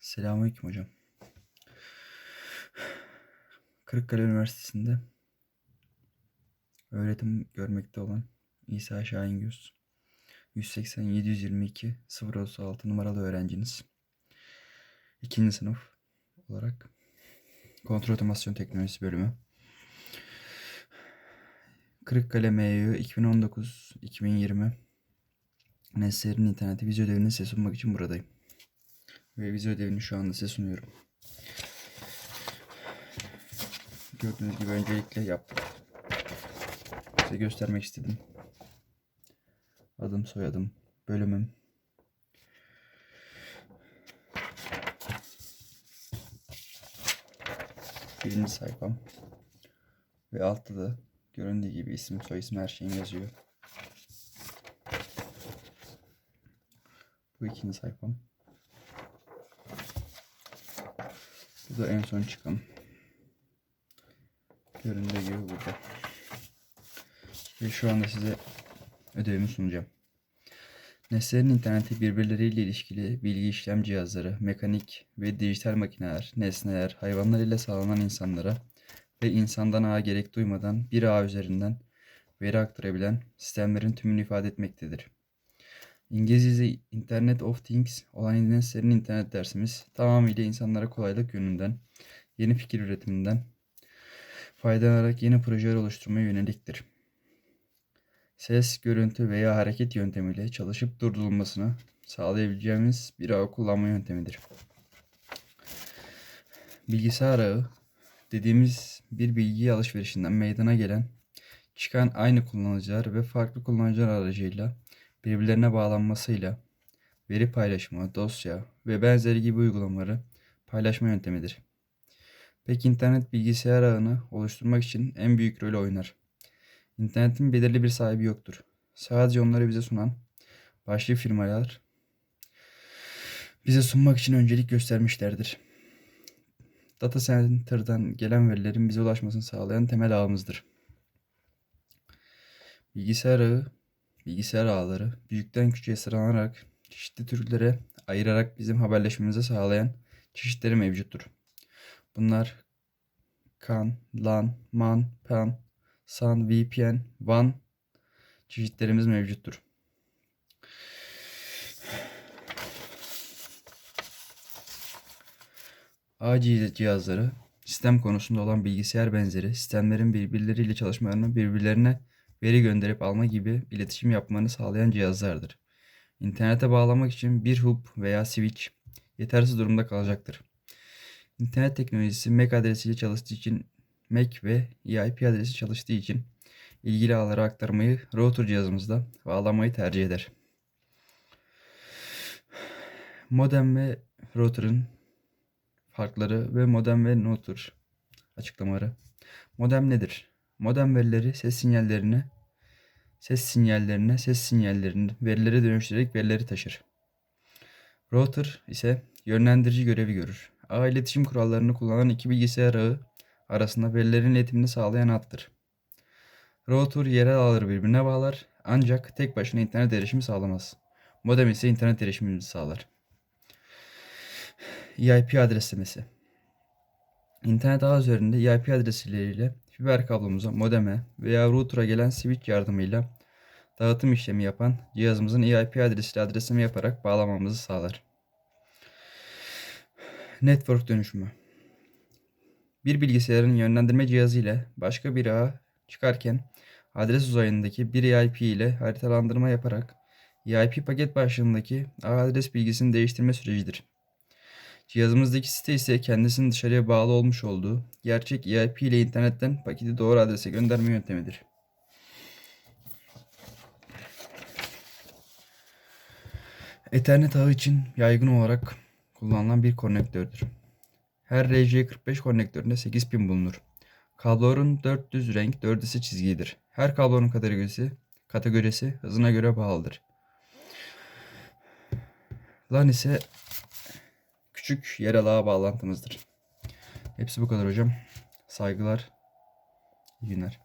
Selamünaleyküm hocam. Kırıkkale Üniversitesi'nde öğretim görmekte olan İsa Şahingöz 180 722 036 numaralı öğrenciniz. İkinci sınıf olarak kontrol otomasyon teknolojisi bölümü. Kırıkkale MYU 2019-2020 Neslerin interneti video ödevini size sunmak için buradayım. Ve vize ödevini şu anda size sunuyorum. Gördüğünüz gibi öncelikle yaptım. Size göstermek istedim. Adım, soyadım, bölümüm. Birinci sayfam. Ve altta da göründüğü gibi isim, soyisim her şeyim yazıyor. Bu ikinci sayfam. Da en son çıkan. Göründüğü gibi burada. Ve şu anda size ödevimi sunacağım. Nesnelerin interneti birbirleriyle ilişkili bilgi işlem cihazları, mekanik ve dijital makineler, nesneler, hayvanlar ile sağlanan insanlara ve insandan ağa gerek duymadan bir ağ üzerinden veri aktarabilen sistemlerin tümünü ifade etmektedir. İngilizce Internet of Things olan Nesnelerin internet dersimiz tamamıyla insanlara kolaylık yönünden, yeni fikir üretiminden faydalanarak yeni projeler oluşturmaya yöneliktir. Ses, görüntü veya hareket yöntemiyle çalışıp durdurulmasını sağlayabileceğimiz bir ağ kullanma yöntemidir. Bilgisayar ağı dediğimiz bir bilgi alışverişinden meydana gelen çıkan aynı kullanıcılar ve farklı kullanıcılar aracıyla birbirlerine bağlanmasıyla veri paylaşımı, dosya ve benzeri gibi uygulamaları paylaşma yöntemidir. Peki internet bilgisayar ağını oluşturmak için en büyük rolü oynar. İnternetin belirli bir sahibi yoktur. Sadece onları bize sunan başlı firmalar bize sunmak için öncelik göstermişlerdir. Data Center'dan gelen verilerin bize ulaşmasını sağlayan temel ağımızdır. Bilgisayar ağı, bilgisayar ağları büyükten küçüğe sıralanarak çeşitli türlere ayırarak bizim haberleşmemizi sağlayan çeşitleri mevcuttur. Bunlar CAN, LAN, MAN, PAN, SAN, VPN, WAN çeşitlerimiz mevcuttur. Ağ cihazları sistem konusunda olan bilgisayar benzeri sistemlerin birbirleriyle çalışmalarını birbirlerine veri gönderip alma gibi iletişim yapmanı sağlayan cihazlardır. İnternete bağlamak için bir hub veya switch yetersiz durumda kalacaktır. İnternet teknolojisi MAC adresiyle çalıştığı için MAC ve EIP adresi çalıştığı için ilgili ağlara aktarmayı router cihazımızda bağlamayı tercih eder. Modem ve router'ın farkları ve modem ve router açıklamaları. Modem nedir? Modem verileri ses sinyallerine ses sinyallerine ses sinyallerini verilere dönüştürerek verileri taşır. Router ise yönlendirici görevi görür. Ağ iletişim kurallarını kullanan iki bilgisayar ağı arasında verilerin iletimini sağlayan hattır. Router yerel ağları birbirine bağlar ancak tek başına internet erişimi sağlamaz. Modem ise internet erişimimizi sağlar. EIP adreslemesi İnternet ağ üzerinde EIP adresleriyle fiber kablomuza, modeme veya router'a gelen switch yardımıyla dağıtım işlemi yapan cihazımızın EIP adresiyle adresleme yaparak bağlamamızı sağlar. Network dönüşümü bir bilgisayarın yönlendirme cihazı ile başka bir ağa çıkarken adres uzayındaki bir EIP ile haritalandırma yaparak EIP paket başlığındaki ağ adres bilgisini değiştirme sürecidir. Cihazımızdaki site ise kendisinin dışarıya bağlı olmuş olduğu gerçek EIP ile internetten paketi doğru adrese gönderme yöntemidir. Ethernet ağı için yaygın olarak kullanılan bir konektördür. Her RJ45 konnektöründe 8 pin bulunur. Kabloların 4 düz renk, 4 ise çizgidir. Her kablonun kategorisi, kategorisi hızına göre bağlıdır. LAN ise küçük yerel ağ bağlantımızdır. Hepsi bu kadar hocam. Saygılar. İyi günler.